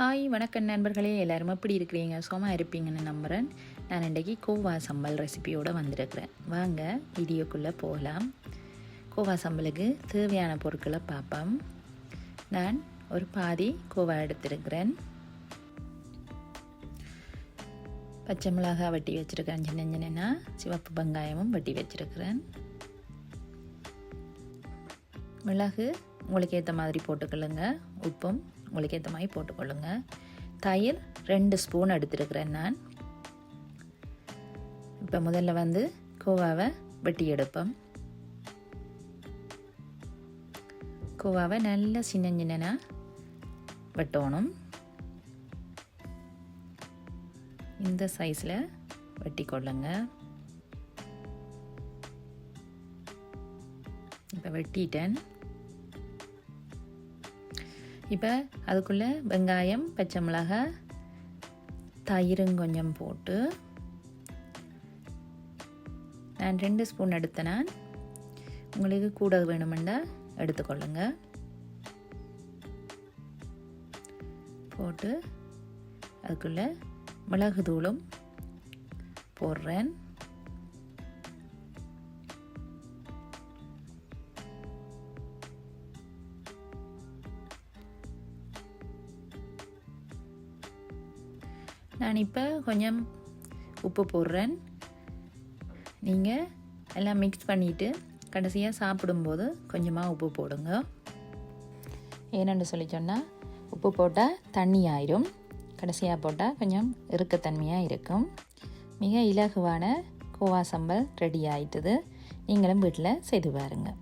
Hi வணக்கம் நண்பர்களே. எல்லாரும் எப்படி இருக்கிறீங்க? சோமா இருப்பீங்கன்னு நம்புகிறேன் நான் இன்றைக்கி கோவா சம்பல் ரெசிபியோடு வந்திருக்கிறேன். வாங்க வீடியோக்குள்ளே போகலாம். கோவா சம்பலுக்கு தேவையான பொருட்களை பார்ப்போம். நான் ஒரு பாதி கோவா எடுத்திருக்கிறேன். பச்சை மிளகாய் வெட்டி வச்சுருக்கேன் சின்ன சின்னன்னா சிவப்பு வெங்காயமும் வெட்டி வச்சுருக்கிறேன். மிளகு உங்களுக்கு ஏற்ற மாதிரி போட்டுக்கலுங்க உப்பும் உங்களுக்கு ஏற்ற மாதிரி போட்டுக்கொள்ளுங்க. தயிர் ரெண்டு ஸ்பூன் எடுத்துருக்கிறேன் நான். இப்போ முதல்ல வந்து கோவாவை வெட்டி எடுப்போம். கோவாவை நல்லா சின்ன சின்னனாக வெட்டணும். இந்த சைஸில் வெட்டி கொள்ளுங்க இப்போ வெட்டிட்டேன். இப்போ அதுக்குள்ளே வெங்காயம் பச்சை மிளகாய் தயிரும் கொஞ்சம் போட்டு நான் ரெண்டு ஸ்பூன் எடுத்த நான். உங்களுக்கு கூட வேணுமெண்டா எடுத்துக்கொள்ளுங்க. போட்டு அதுக்குள்ளே மிளகு தூளும் போடுறேன். நான் இப்போ கொஞ்சம் உப்பு போடுறேன். நீங்கள் எல்லாம் மிக்ஸ் பண்ணிவிட்டு கடைசியாக சாப்பிடும்போது கொஞ்சமாக உப்பு போடுங்க. ஏனென்று சொல்லி சொன்னால் உப்பு போட்டால் தண்ணி ஆயிரும். கடைசியாக போட்டால் கொஞ்சம் இறுக்கத்தன்மையாக இருக்கும். மிக இலகுவான கோவா சம்பல் ரெடி ஆயிட்டது. நீங்களும் வீட்டில் செய்து பாருங்கள்